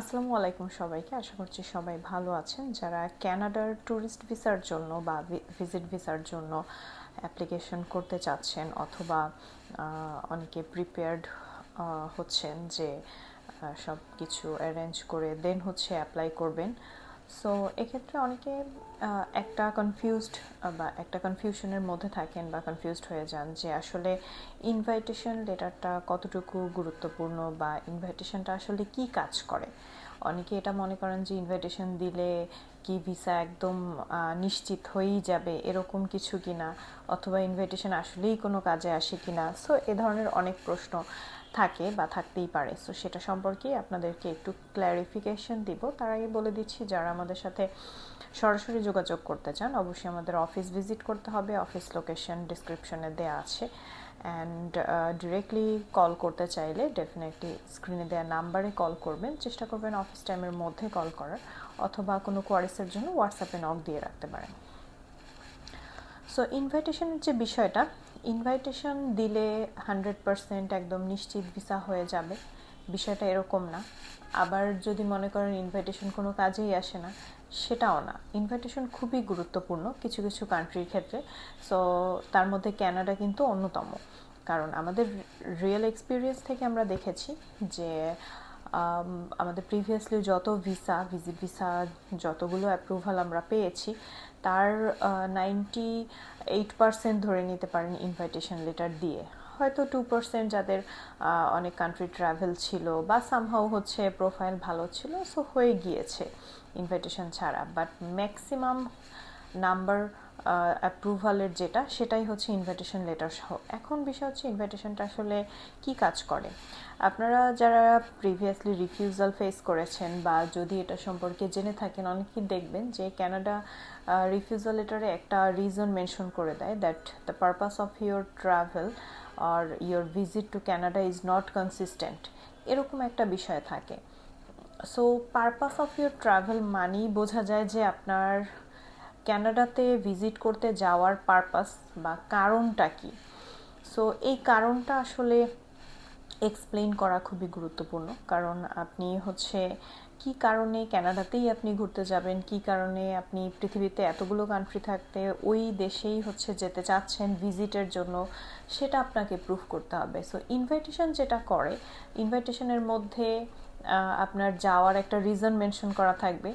আসসালামু আলাইকুম সবাইকে। আশা করছি সবাই ভালো আছেন। যারা ক্যানাডার ট্যুরিস্ট ভিসার জন্য বা ভিজিট ভিসার জন্য অ্যাপ্লিকেশন করতে চাচ্ছেন অথবা অনেকে প্রিপেয়ার্ড হচ্ছেন যে সব কিছু অ্যারেঞ্জ করে দেন হচ্ছে অ্যাপ্লাই করবেন। সো এক্ষেত্রে অনেকে একটা কনফিউজড বা একটা কনফিউশনের মধ্যে থাকেন বা কনফিউজড হয়ে যান যে আসলে ইনভাইটেশন লেটারটা কতটুকু গুরুত্বপূর্ণ বা ইনভাইটেশনটা আসলে কি কাজ করে? অনেকে এটা মনে করেন যে ইনভাইটেশন দিলে কি ভিসা একদম নিশ্চিত হয়েই যাবে এরকম কিছু কিনা? অথবা ইনভাইটেশন আসলেই কোনো কাজে আসে কিনা? সো এ ধরনের অনেক প্রশ্ন। থাকে বা থাকতেই পারে। সো সেটা সম্পর্কে আপনাদেরকে একটু ক্ল্যারিফিকেশন দিব। তার আগে বলে দিচ্ছি, যারা আমাদের সাথে সরাসরি যোগাযোগ করতে চান, অবশ্যই আমাদের অফিস ভিজিট করতে হবে। অফিস লোকেশন ডিসক্রিপশনে দেওয়া আছে। অ্যান্ড ডিরেক্টলি কল করতে চাইলে ডেফিনেটলি স্ক্রিনে দেওয়া নাম্বারে কল করবেন। চেষ্টা করবেন অফিস টাইমের মধ্যে কল করার। অথবা কোনো কোয়ারিসের জন্য হোয়াটসঅ্যাপে নক দিয়ে রাখতে পারেন। সো ইনভাইটেশনের যে বিষয়টা ইনভাইটেশন দিলে হান্ড্রেড পারসেন্ট একদম নিশ্চিত ভিসা হয়ে যাবে। বিষয়টা এরকম না। আবার যদি মনে করেন ইনভাইটেশন কোনো কাজেই আসে না, সেটাও না। ইনভাইটেশন খুবই গুরুত্বপূর্ণ কিছু কিছু কান্ট্রির ক্ষেত্রে। সো তার মধ্যে ক্যানাডা কিন্তু অন্যতম। কারণ আমাদের রিয়েল এক্সপিরিয়েন্স থেকে আমরা দেখেছি যে আমাদের প্রিভিয়াসলি যত ভিসা ভিজি ভিসা যতগুলো অ্যাপ্রুভাল আমরা পেয়েছি, তার নাইনটি এইট পারসেন্ট ধরে নিতে পারেন ইনভাইটেশন লেটার দিয়ে। হয়তো টু পার্সেন্ট যাদের অনেক কান্ট্রি ট্রাভেল ছিল বা সামহাও হচ্ছে প্রোফাইল ভালো ছিল সো হয়ে গিয়েছে ইনভাইটেশন ছাড়া। বাট ম্যাক্সিমাম নাম্বার অ্যাপ্রুভালের যেটা, সেটাই হচ্ছে ইনভাইটেশন লেটার সহ। এখন বিষয় হচ্ছে ইনভাইটেশনটা আসলে কি কাজ করে? আপনারা যারা প্রিভিয়াসলি রিফিউজাল ফেস করেছেন বা যদি এটা সম্পর্কে জেনে থাকেন, অনেকেই দেখবেন যে ক্যানাডা রিফিউজাল লেটারে একটা রিজন মেনশন করে দেয় that the purpose of your travel R your visit to Canada is not consistent এরকম একটা বিষয় থাকে। So purpose of your travel মানেই বোঝা যায় যে আপনার ক্যানাডাতে ভিজিট করতে যাওয়ার পারপাস বা কারণটা কি? সো এই কারণটা আসলে এক্সপ্লেন করা খুবই গুরুত্বপূর্ণ। কারণ আপনি হচ্ছে কি কারণে ক্যানাডাতেই আপনি ঘুরতে যাবেন, কি কারণে আপনি পৃথিবীতে এতগুলো কান্ট্রি থাকতে, ওই দেশেই হচ্ছে যেতে চাচ্ছেন ভিজিটের জন্য, সেটা আপনাকে প্রুফ করতে হবে। সো ইনভাইটেশন যেটা করে ইনভাইটেশনের মধ্যে আপনার যাওয়ার একটা রিজন মেনশন করা থাকবে।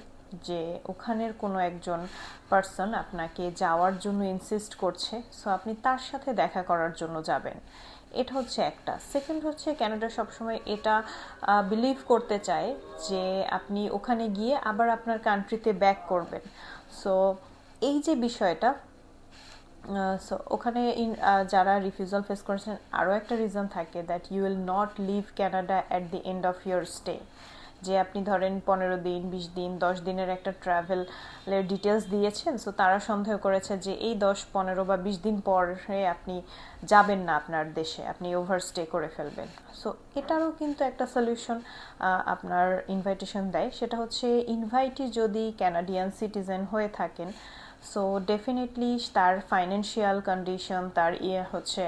যে ওখানের কোনো একজন পার্সন আপনাকে যাওয়ার জন্য ইনসিস্ট করছে সো আপনি তার সাথে দেখা করার জন্য যাবেন। এটা হচ্ছে একটা। সেকেন্ড হচ্ছে ক্যানাডা সবসময় এটা বিলিভ করতে চায় যে আপনি ওখানে গিয়ে আবার আপনার কান্ট্রিতে ব্যাক করবেন। সো এই যে বিষয়টা সো ওখানে যারা রিফিউজাল ফেস করেছেন, আরও একটা রিজন থাকে that you will not leave Canada at the end of your stay যে আপনি ধরেন পনেরো দিন, বিশ দিন, দশ দিনের একটা ট্রাভেলের ডিটেলস দিয়েছেন সো তারা সন্দেহ করেছে যে এই দশ, পনেরো বা বিশ দিন পরে আপনি যাবেন না আপনার দেশে, আপনি ওভারস্টে করে ফেলবেন। সো এটারও কিন্তু একটা সলিউশন আপনার ইনভাইটেশন দেয়। সেটা হচ্ছে ইনভাইটি যদি ক্যানাডিয়ান সিটিজেন হয়ে থাকেন সো ডেফিনেটলি তার ফাইন্যান্সিয়াল কন্ডিশন তার ইয়ে হচ্ছে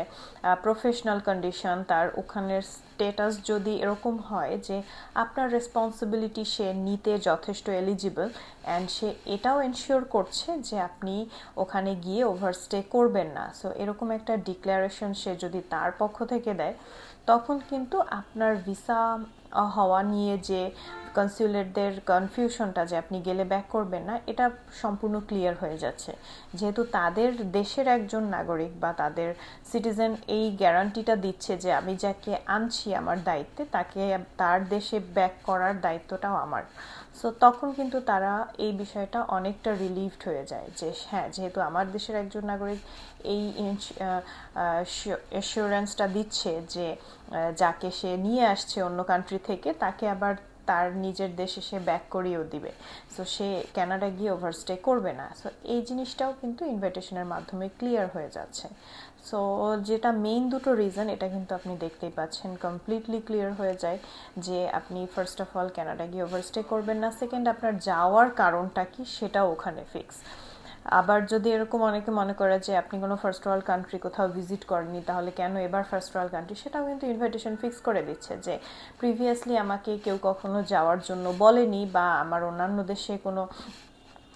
প্রফেশনাল কন্ডিশন তার ওখানের স্টেটাস যদি এরকম হয় যে আপনার রেসপন্সিবিলিটি সে নিতে যথেষ্ট এলিজিবল অ্যান্ড সে এটাও এনশিওর করছে যে আপনি ওখানে গিয়ে ওভারস্টে করবেন না। সো এরকম একটা ডিক্লারেশন সে যদি তার পক্ষ থেকে দেয়, তখন কিন্তু আপনার ভিসা হওয়া নিয়ে যে কনসিউলেটদের কনফিউশনটা যে আপনি গেলে ব্যাক করবেন না, এটা সম্পূর্ণ ক্লিয়ার হয়ে যাচ্ছে। যেহেতু তাদের দেশের একজন নাগরিক বা তাদের সিটিজেন এই গ্যারান্টিটা দিচ্ছে যে আমি যাকে আনছি আমার দায়িত্বে, তাকে তার দেশে ব্যাক করার দায়িত্বটাও আমার। সো তখন কিন্তু তারা এই বিষয়টা অনেকটা রিলিভড হয়ে যায় যে হ্যাঁ যেহেতু আমার দেশের একজন নাগরিক এই অ্যাসিওরেন্সটা দিচ্ছে যে যাকে সে নিয়ে আসছে অন্য কান্ট্রি থেকে, তাকে আবার তার নিজের দেশে সে ব্যাক করিয়েও দিবে। সো সে ক্যানাডা গিয়ে ওভারস্টে করবে না। সো এই জিনিসটাও কিন্তু ইনভাইটেশনের মাধ্যমে ক্লিয়ার হয়ে যাচ্ছে। সো যেটা মেইন দুটো রিজন এটা কিন্তু আপনি দেখতেই পাচ্ছেন। কমপ্লিটলি ক্লিয়ার হয়ে যায় যে আপনি ফার্স্ট অফ অল ক্যানাডা গিয়ে ওভারস্টে করবেন না। সেকেন্ড আপনার যাওয়ার কারণটা কি সেটাও ওখানে ফিক্স আবার যদি এরকম অনেকে মনে করে যে আপনি কোনো ফার্স্ট ওয়ার্ল্ড কান্ট্রি কোথাও ভিজিট করেননি, তাহলে কেন এবার ফার্স্ট ওয়ার্ল্ড কান্ট্রি সেটাও কিন্তু ইনভাইটেশন ফিক্স করে দিচ্ছে যে প্রিভিয়াসলি আমাকে কেউ কখনো যাওয়ার জন্য বলেনি বা আমার অন্যান্য দেশে কোনো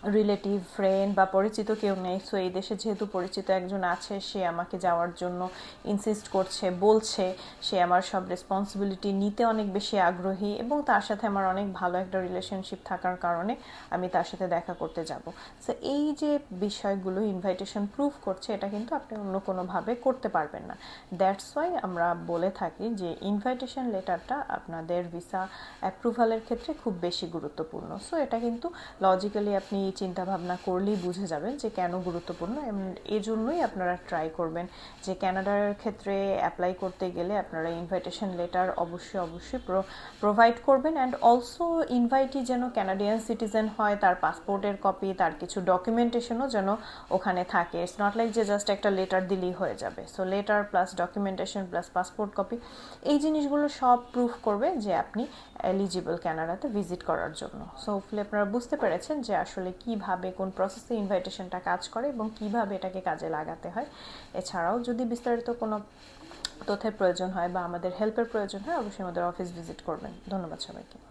রিলেটিভ ফ্রেন্ড বা পরিচিত কেউ নেই। সো এই দেশে যেহেতু পরিচিত একজন আছে, সে আমাকে যাওয়ার জন্য ইনসিস্ট করছে, বলছে। সে আমার সব রেসপন্সিবিলিটি নিতে অনেক বেশি আগ্রহী এবং তার সাথে আমার অনেক ভালো একটা রিলেশনশিপ থাকার কারণে আমি তার সাথে দেখা করতে যাব। সো এই যে বিষয়গুলো ইনভাইটেশন প্রুফ করছে, এটা কিন্তু আপনি অন্য কোনোভাবে করতে পারবেন না। দ্যাটস ওয়াই আমরা বলে থাকি যে ইনভাইটেশন লেটারটা আপনাদের ভিসা অ্যাপ্রুভালের ক্ষেত্রে খুব বেশি গুরুত্বপূর্ণ। সো এটা কিন্তু লজিক্যালি আপনি চিন্তা ভাবনা করলেই বুঝে যাবেন যে কেন গুরুত্বপূর্ণ এই জন্যই আপনারা ট্রাই করবেন। যে ক্যানাডার ক্ষেত্রে অ্যাপ্লাই করতে গেলে আপনারা ইনভাইটেশন লেটার অবশ্যই অবশ্যই প্রোভাইড করবেন। অ্যান্ড অলসো ইনভাইটি যেন ক্যানাডিয়ান সিটিজেন হয়, তার পাসপোর্টের কপি তার কিছু ডকুমেন্টেশনও যেন ওখানে থাকে। ইটস নট লাইক যে জাস্ট একটা লেটার দিলেই হয়ে যাবে। So letter plus documentation plus passport copy এই জিনিসগুলো সব প্রুফ করবে যে আপনি এলিজিবল ক্যানাডাতে ভিজিট করার জন্য। সো হোপফুলি আপনারা বুঝতে পেরেছেন যে আসলে কীভাবে কোন প্রসেসে ইনভাইটেশনটা কাজ করে এবং কীভাবে এটাকে কাজে লাগাতে হয়। এছাড়াও যদি বিস্তারিত কোনো তথ্যের প্রয়োজন হয় বা আমাদের হেল্পের প্রয়োজন হয়, অবশ্যই আমাদের অফিস ভিজিট করবেন। ধন্যবাদ সবাইকে।